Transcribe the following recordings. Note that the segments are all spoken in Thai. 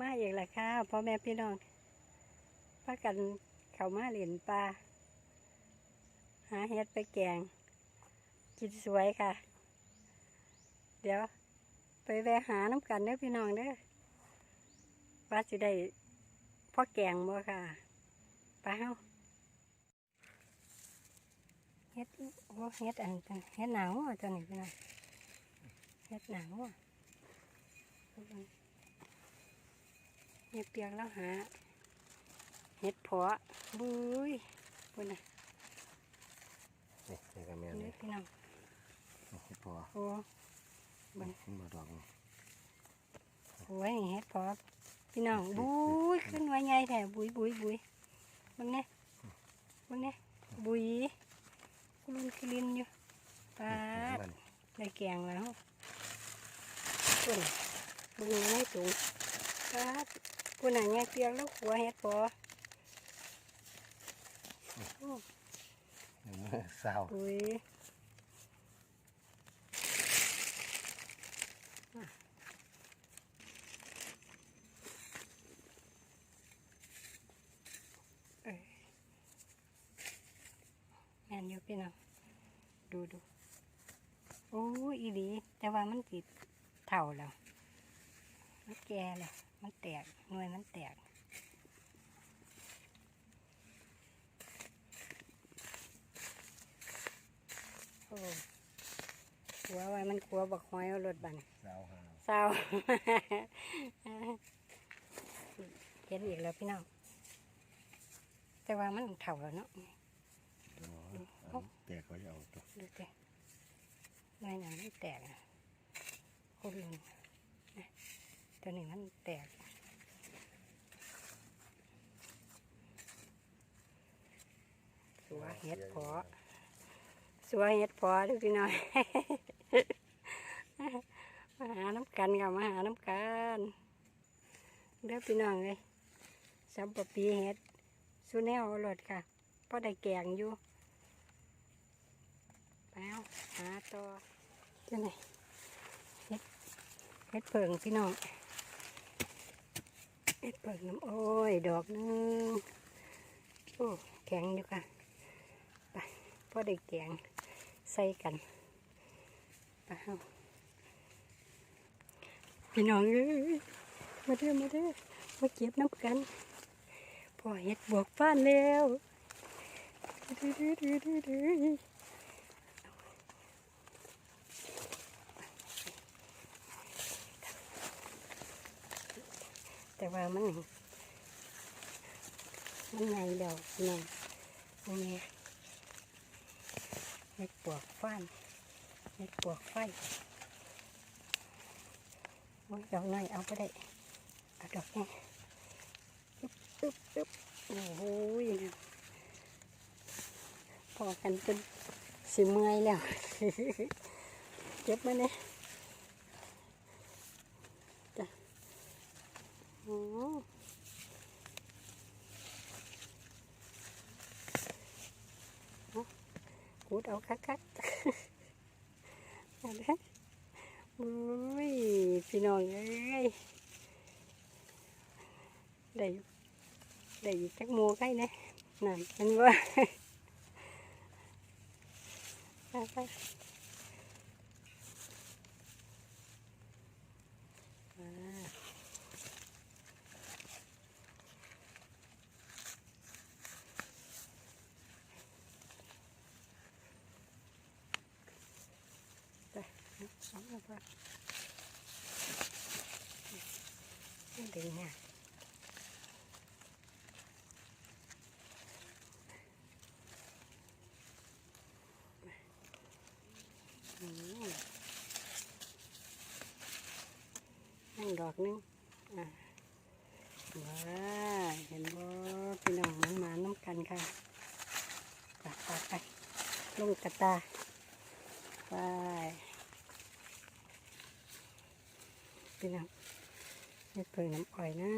มาอีกแล้วค่ะพ่อแม่พี่น้องพากันเขามาเหรียญปลาหาเฮ็ดไปแกง กินสวยค่ะ เดี๋ยว ไปแวะหาน้ำกันเด้อพี่น้องเด้อว่าสิได้พ่อแกงบ่ค่ะไปเฮาเฮ็ดโอ้เฮ็ดอันนั้นเฮ็ดหนาวอะตัวนี้พี่น้องเฮ็ดหนาวอะ เห็ดเปียกแล้วหา เห็ดเพาะบุ้ยปุ่นน่ะนี่นี่ก็แม่นนี่นี่พี่น้องเฮ็ดพอโอ้มันขึ้นมาดอกนี่โหนี่เห็ดเพาะพี่น้องบุ้ยขึ้นไว้ไงแท้บุ้ยบุ้ยบุ้ยมึงเนี่ยมึงเนี่ยบุ้ยกุลุนกิลินอยู่ปาดมันได้แกงแล้วปุ่นบุ้ยไม่สูงปาด ปุ่นน่ะไงเปียกแล้วหัวเห็ดเพาะโอ้หนึ่งมือสาวอุ้ยเอ้ยแม่นอยู่พี่น้องดูดูโอ้ยอีดี แต่ว่ามันติดเท่าแล้ว มันแก่แล้วมันแตกหน่วยมันแตกโอ้หัวไว้มันกลัวบักหอยเอารถบันสาวหาเศร้า เห็นอีกแล้วพี่น้องแต่ว่ามันเถ่าแล้วเนาะ ตัวอันแตกเขาจะเอาตัว ดูสิไม่หนังมันแตกอะโอ้ยนะ ตัวนี้มันแตกสัวเห็ดพาะสัวเห็ดพาะดูพี่น้อย มาหาน้ำกันกับมาหาน้ำกันเด้อพี่น้องเลยสับปะปีเห็ดสุแนวรถค่ะพอได้แกงอยู่ไปเอาหาต่อเจ้าไหนเห็ดเห็ดเผิงพี่น้อง เห็ดเผิงน้ำอ้อยดอกหนึงโอ้แข็งอยู่ค่ะไปพอได้แกงใส่กันไปเอาพี่น้องเอ้ยมาเด้อมาเด้อมาเก็บน้ำกันพอเห็ดบวกฟ้านแล้วดื้อ แต่ว่ามันมันไงเดียวพี่น้องนี่เห็ดปวกฟ้านเห็ดปวกไฟโอ้ยดอกน้อยเอาไปได้เอาดอกนี้ปึ๊บปึ๊บปึ๊บโอ้โหยพอกันจนสิเมื่อยแล้วเก็บมาเนี่ยจ้ะโอ้ กูดเอาคักคักๆเอาเด้อโอ้ยพี่น้องเอ้ยได้ได้อีกจักหมูใกล้เนี่ยนั่นมันว่า ไปไปอ่าไป เอามาก่อนมันดึงเนี่ยนั่งดอกนึงอะว้าเห็นบ่พี่น้องมันมาน้ำกันค่ะ ไปไปไปลงกระตาไป พี่น้องเห็ดเปิงน้ำอ้อยน้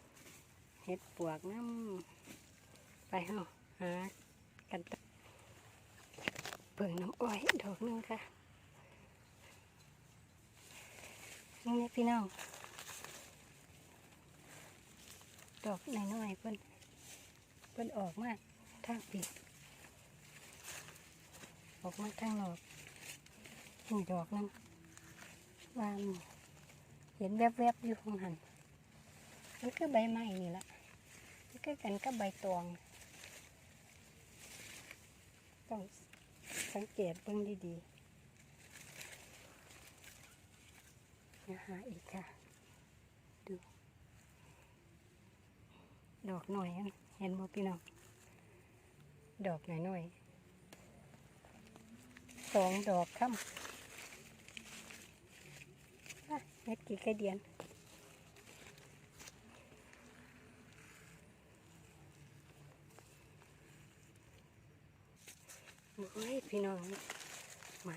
ำเห็ดปวกน้ำไปเฮาหากันต่อเปิงน้ำอ้อยดอกหนึงค่ะนี่พี่น้องดอกน้อยๆเพิ่นเพิ่นออกมาทางปีกออกมาทางนอกนี่ดอกหนึงวาง ห็นแวบๆอยู่ของหันมันคือใบไม้นี่แหละมันคือกันกับใบตอง ต้องสังเกตเบิ่งดีๆนะหาอีกค่ะ ดู ดอกหน่อย เห็นบ่พี่น้อง ดอกหน่อยหน่อยๆสองดอกค่ำ อะเม็กี่กระเดียนโอ้ยพี่น้องมา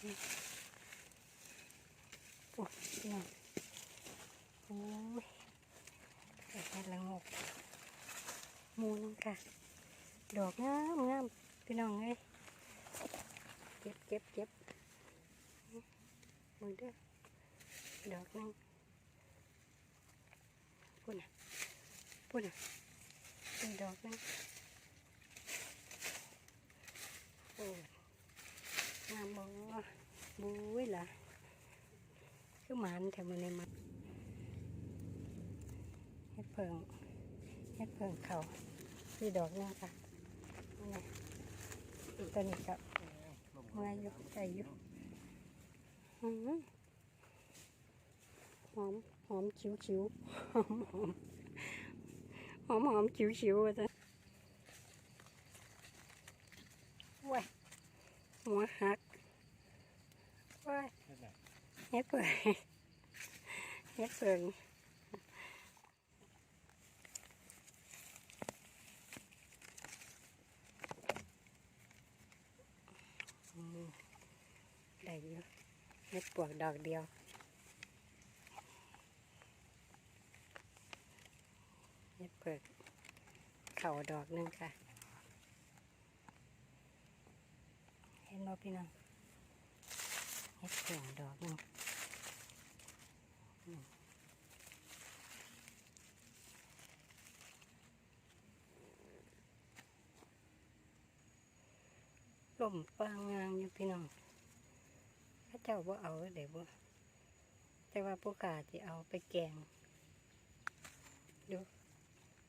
มามามาดูสองดอกนี่ดอกหนึงค่ะโอ้ยบ่ได้เบามันจำเลยดอกนี้โอ้ยพี่ละงกมูนึงค่ะดอกงามงามพี่น้องเอ้ยเก็บเก็บเก็บมือเด้อดอกนึงพูดน่ะพูดน่ะเป็นดอกนึงโอ้ย งามบ่บุ้ยล่ะคือหมันแถวมือในมันเฮ็ดเพิงเฮ็ดเพิ่งเขาที่ดอกนึงค่ะนี่ตัวนี้ก็เมื่อยอยู่ใจอยู่หอหือหอมหอมชิวชิวหอมหอมหอมหอมชิวชิวว่าจ้ะว้าย หัวหักว้ายเฮ็ดเพิ่งเฮ็ดเพิ่งอืมได้เยอะเม็ดปวกดอกเดียวเม็ดเปิดเข่าดอกนึงค่ะ เห็ นบ่พี่น้องเม็ดเปิดดอกนึงอืมลมปางงางอยู่พี่น้องพระเจ้าบ่เอาเดี๋ยวบ่แต่ว่าผู้กาจะเอาไปแกง ดู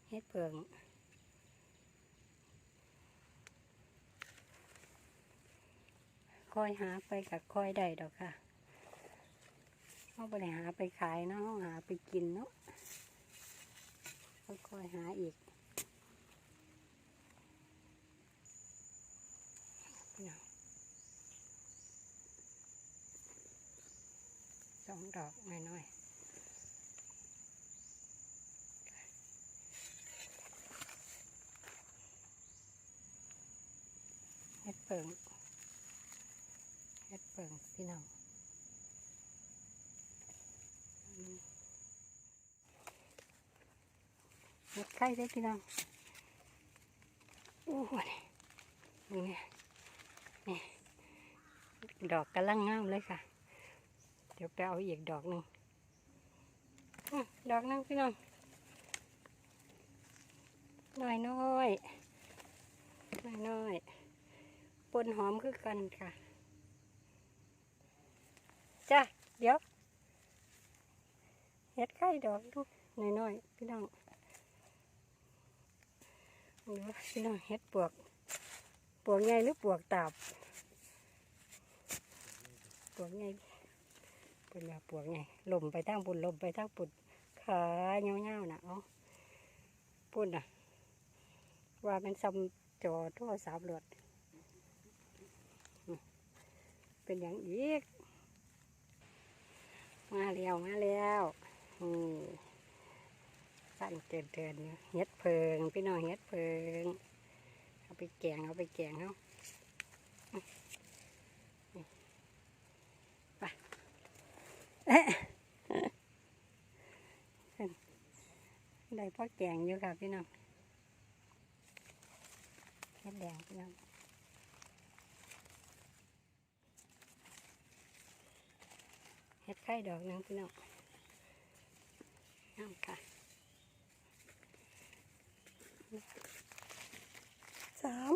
เฮ็ดเพิง คอยหาไปกับคอยได้ดอกค่ะเขาไปหาไปขายเนาะหาไปกินเนาะค่อยหาอีกพี่น้องสองดอกน้อยๆเฮ็ดเปิง เฮ็ดเปิงพี่น้องอืมดไข่ได้พี่น้องโอ้ยนี่นี่นี่ดอกกำลังงามเลยค่ะ เดี๋ยวไปเอาอีกดอกหนึ่งอดอกหนึงพี่น้องน้อยน้อยน้อยน้อยปนหอมคือกันค่ะ จ้ะ เดี๋ยว เห็ดไข่ดอกดูน้อยน้อยๆพี่น้องดูพี่น้องเห็ดปวก ปวกใหญ่หรือปวกตาบปวกใหญ่เป็นว่าปวกไงลมไปทางปุ่นลมไปทางปุ่นขาเงี้ยวๆนะเอาปุ่นน่ะ ว่าเป็นซ้ำจอทรศัพท์รถอืมเป็นอย่างอีก มาแล้วมาแล้วนี่สั้นเกินเดินเฮ็ดเพิงพี่น้องเฮ็ดเพิงเอาไปแกงเอาไปแกงเขาไปได้พ่อแกงอยู่ค่ะพี่น้องเฮ็ดแดงพี่น้อง ดไข่ดอกนึงพี่น้องน้ำค่ะสาม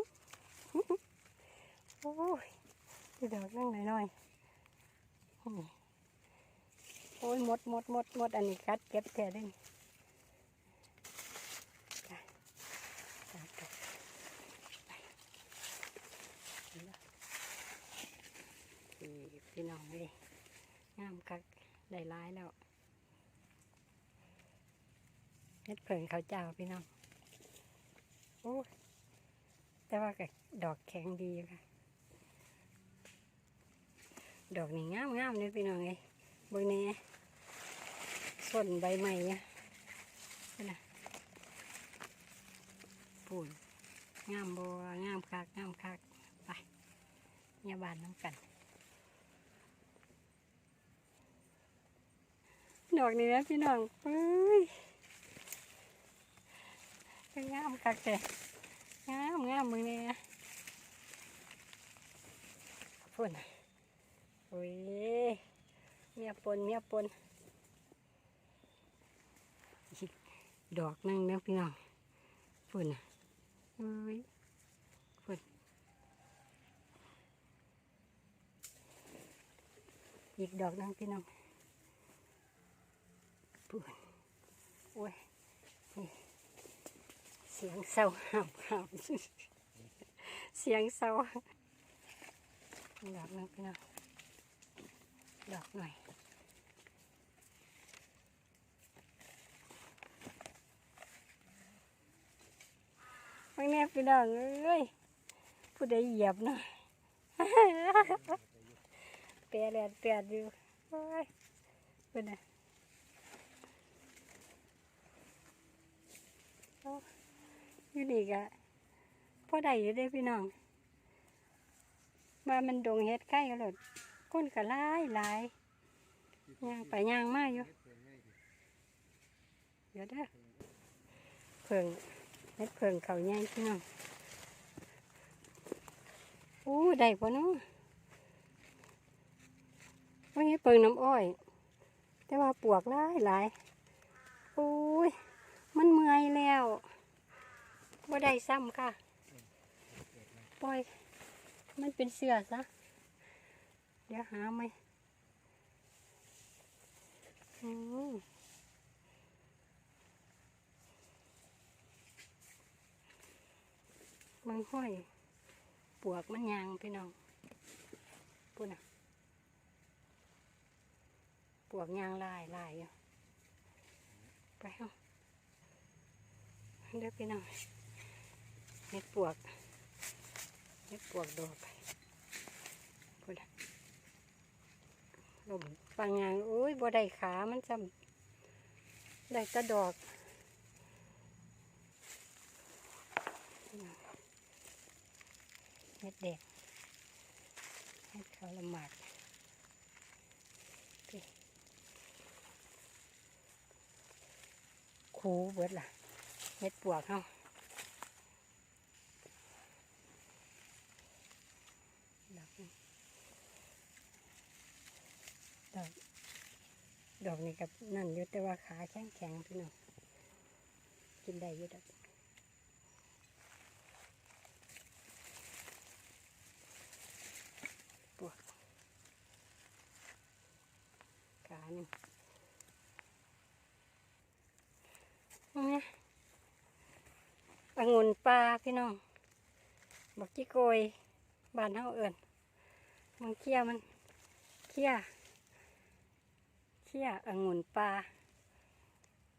โอ้ยนี่ดอกนั่งหน่อยๆอืมโอ้ยหมดหมดหมดหมดอันนี้คัดเก็บแท้เด้นี่จ้ะจ้ะจ้ะไปนี่ล่ะนี่พี่น้องเลยงามคักได้ ร้ายแล้วเฮ็ดเผิงเขาเจ้าพี่น้องโอ้แต่ว่ากดอกแข็งดีค่ะ ดอกนี่งามงามเลยพี่น้องเอ้ยเบิ่งนี่ส่วนใบใหม่เนี่ยนี่นะปูนงามบัวงามคักงามคักไปเนี่ยบานน้ำกัน ดอกนี้นะพี่น้องเฮ้ยก็งามคักแต่งามงามมึงเนี่ยฝนโอ้ยเมียปนเมียปนดอกหนึงนะพี่น้องฝนะโอ้ยฝนอีกดอกหนึงพี่น้อง ฝุ่นโอ้ยนี่เสียงเศร้าห้ามห้ามเสียงเศร้าดอกนึงพี่น้องดอกหน่อยบางแน่พี่น้องเอ้ยผู้ใดเหยียบเนาะเปียแดดเปียดอยู่โอ้ยเป็นไง อยู่ดีกะพอได้อยู่เด้พี่น้องว่ามันดงเฮ็ดใกล้กันหลดก้นก็หลายหลายย่างไปย่างมาอยู่เดี๋ยวเด้อเพิ่งเม็ดเพิ่งเขาใหญ่พี่น้องอู้ได้ปะเนาะว่าให้เปิงน้ำอ้อย แต่ว่าปวกหลายหลายอุ้ย มันเมื่อยแล้วว่าได้ซ้ำค่ะ ปล่อย มันเป็นเสือซะ เดี๋ยวหาไหมอืมมันห้อยปวกมันยางพี่น้องพูดนะปวกยางลายลายอยู่ไปเอา เดี๋ยวพี่น้องเม็ดปวกเม็ดปวกดอกพูดนะลมบางอย่างโอ้ยบ่ได้ขามันจำได้แตะดอกเม็ดแดงเม็ดเขาละหมาดคูเบิดล่ะ็ดปวกเฮาดอกนี้ดอกดอกนี่กับนั่นอยู่แต่ว่าขาแข็งแข็งพี่น้องกินได้อยู่ดอกปวดขาหนึ่งนี่ องุ่นปลาพี่น้องบักจิโกยบานเฮาเอิญมันเคี้ยมันเคี้ยเชี่ยองุ่นปลา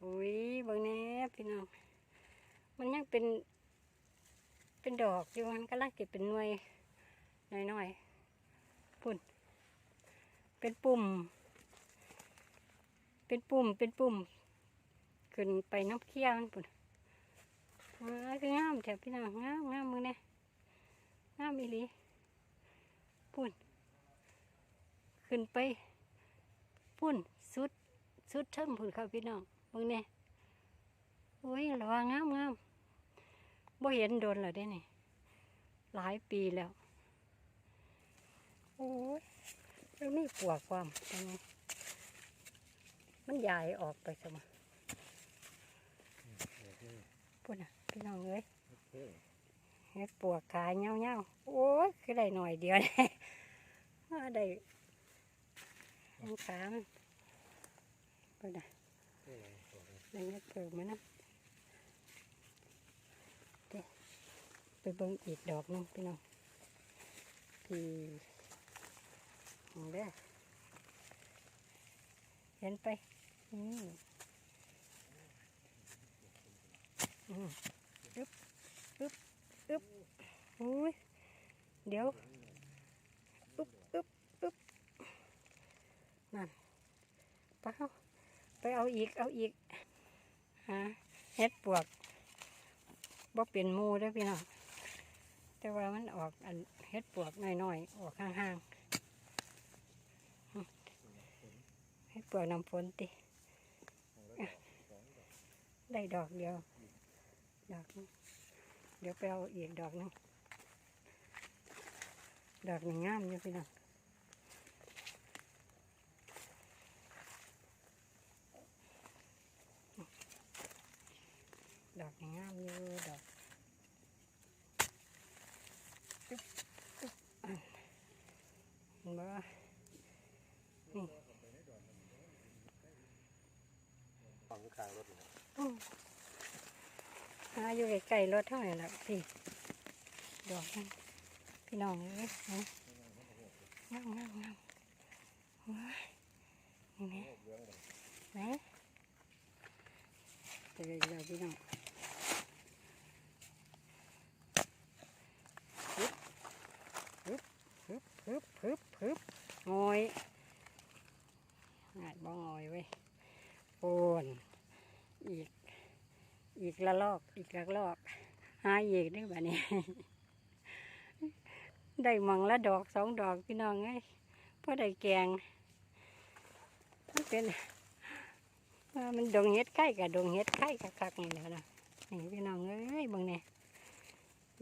อุ้ยบางแหน่พี่น้อง มันยังเป็น เป็นดอกอยู่มันก็ลังเก็บเป็นหน่วยน้อยๆปุ่น เป็นปุ่ม เป็นปุ่มเป็นปุ่ม ขึ้นไปน้ำเคี้ยวมันปุ่น ว้าคืองามแถวพี่น้องงามงามมือเนี่ยงามอีหลีปุ่น ขึ้นไปพุ่นสุดสุดเทิงพุ่นครับพี่น้องมึงเนี่ยโอุ้ยระวังงามงามบ่เห็นโดนแล้วเด้นี่หลายปีแล้ว โอ้ยแล้วนี่ปวกความเป็นไงมันใหญ่ออกไปสมะพูดน่ะ พี่น้องเอ้ยเฮ็ดปวกขายเงาเงาโอ้ยคือได้หน่อยเดียวเลยได้ยังขามันพูดน่ะได้เฮ็ดเพิ่มไหมนะไปเบิ่งอีกดอกนึงพี่น้องพี่เด้อเห็นไปอืมอืม อึ๊บอึ๊บอุ้ยเดี๋ยวอึ๊บอึ๊บอึ๊บนั่นไปเอาไปเอาอีกเอาอีกหาเฮ็ดปวกบ่เป็นมูเด้พี่น้องแต่ว่ามันออกอันเฮ็ดปวกน้อยๆออกห่างๆเฮ็ดปวกน้ำฝนติได้ดอกเดียวดอกนึง เดี๋ยวไปเอาอีกดอกหนึงดอกนี้งามอยู่พี่น้องดอกนี้งามอยู่ดอกอึ๊บอึ๊บอันเห็นบ่นี่ฝั่งข้างรถนี่อืม หาอยู่ใกล้ๆรถเท่าไหร่ละพี่ดอกมันพี่น้องเอ้ยนะงามงามงามว้ายนี่ไหมไหนเจออีกแล้วพี่น้องฮึบฮึบฮึบฮึบฮึบงอยง่ายบ่งอยเว้ยโอนอีก อีกละลอกอีกละลอกหาเอกได้แบบนี้ ได้มองละดอกสองดอกพี่น้องไงเพราะได้แกงมันเป็นมันดงเฮ็ดไข่กับดงเฮ็ดไข่กับคักนี่แหล้วนะนี่พี่น้องเอ้ยบิ่งเนี่ย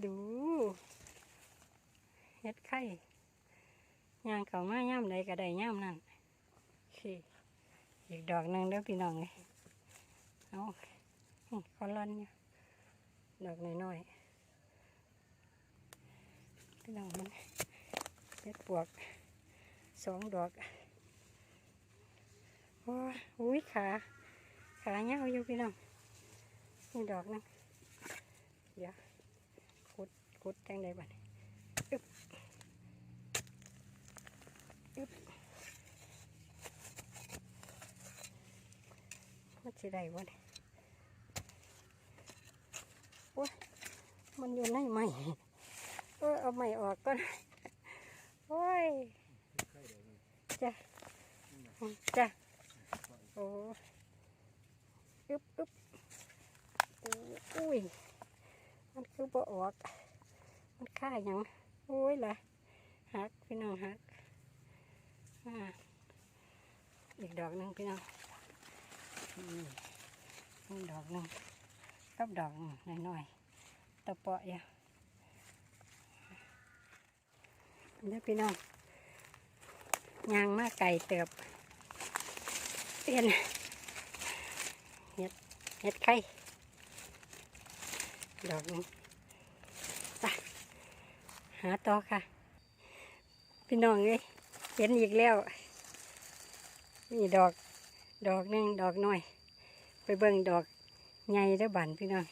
ดูเฮ็ดไข่ย่างเขามาย่ำใดก็ได้ย่ำนั่นอีกดอกหนึ่งเด้อพี่น้องเลยเอา นี่คอลอนเนี่ยดอกน้อยๆพี่น้องมันเฮ็ดปวกสองดอกโอ้ยอุ้ยขาขาเงาอยู่พี่น้องนี่ดอกนึงเดี๋ยวขุดขุดจังใดบ้านี้อึ๊บอึบมันสิได้วะ เนี่ยมันอยู่ในไม้เออเอาไม้ออกก่อนโอ้ยจ้ะจ้ะโอ้อึบอึบอุ้ยมันคือบ่ออก มันค่าหยังโอ้ยล่ะหักพี่น้องหักอ่าอีกดอกหนึ่งพี่น้องนี่ดอกหนึ่ง กับดอกหน่อยๆตะเปาะอย่าเดี๋ยวพี่น้องยางมาไก่เติบเปลี่ยนเห็ดเห็ดไข่ดอกนึงไปหาต่อค่ะ พี่น้องเอ้ยเห็นอีกแล้วนี่ดอกดอกหนึ่งดอกน้อย ไปเบิ่งดอก ใหญ่เด้บันพี่น้อง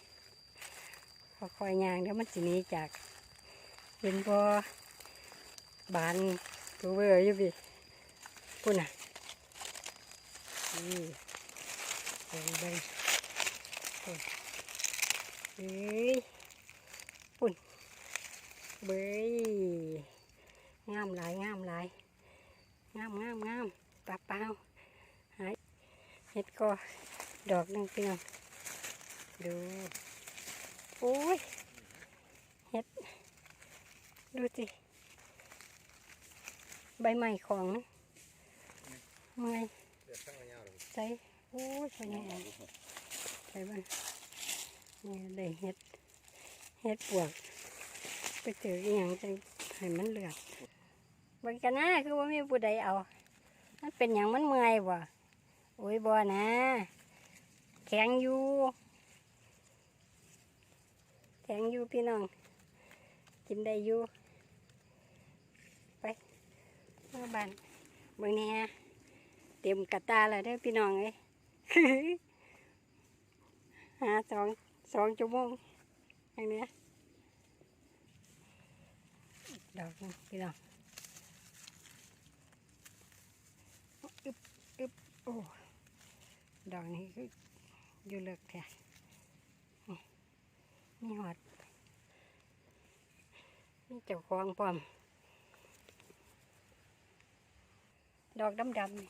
พอคอยยางเดี๋ยวมันสิหนี้จากเป็นบ่บานตัวเวอร์อยู่พี่ปุ่นอะนี่เบิ่งเบิ่งปุ่นเฮ้ยปุ่นเบยงามหลายงามหลายงามงามงามปลาเปล่าหายเห็ดก็ดอกนึงพี่น้อง ดูโอ้ยเฮ็ด ดูสิ ใบใหม่ของเมื่อยเดือดข้างใส่โอ้ยใส่ยังไงใส่บ้างนี่ได้เฮ็ดเฮ็ดปวก ไปถืออหย่างจังให้มันเหลือดเบางกันนะคือว่ามีผู้ใดเอา มันเป็นอย่างมันเมื่อยบ่โอ้ยบ่นะ แข็งอยู่ ข็งอยู่พี่น้อง กินได้อยู่ ไปเมื่อบ้านเบิ่งแหนี่เตรียมกระตาแล้วเด้อพี่น้องเอ้ยหาสองสองชั่วโมงอย่างเนี้ยดอกพี่น้องอึบอึบโอ้ดอกนี้คืออยู่เลิกแท้ มีหอด มีเจ้าของพร้อม ดอกดำๆนี่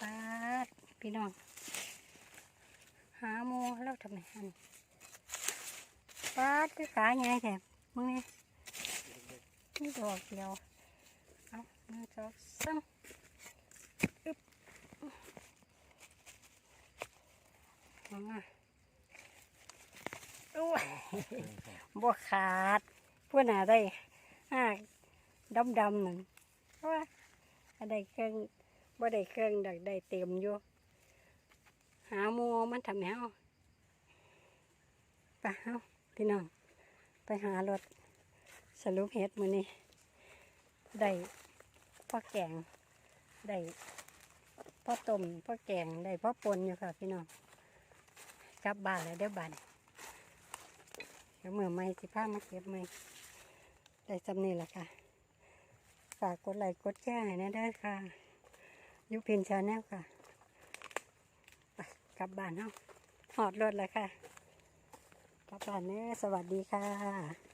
ปาดพี่น้อง หาโมแล้วทำไมหันปาดคือขาไงแถบมึงนี่นี่ดอกเดียว เอาหนึ่งสองสามอึ๊บมา บ่ขาดพวกน่าได้หากดำๆนั่นเพราะว่าอันใดเครื่องบ่ได้เครื่องดักได้เต็มอยู่หาหมูมันทำแมวไปเฮาพี่น้อง ไปหารถสรุปเฮ็ดมือนี้ได้พ่อแกงได้พ่อต้มพ่อแกงได้พ่อปนอยู่ค่ะ พี่น้องกลับบ้านแล้วเดี๋ยวบ้านเดี๋ยวมือไม่สิผ้ามาเก็บไม่ได้จำนี่แหละค่ะ ฝากกดไลค์กดแชร์ให้นะเด้อค่ะ ยุพินชาแนลค่ะไปกลับบ้านเนาะหอดรถแล้วค่ะ กลับบ้านเน้อสวัสดีค่ะ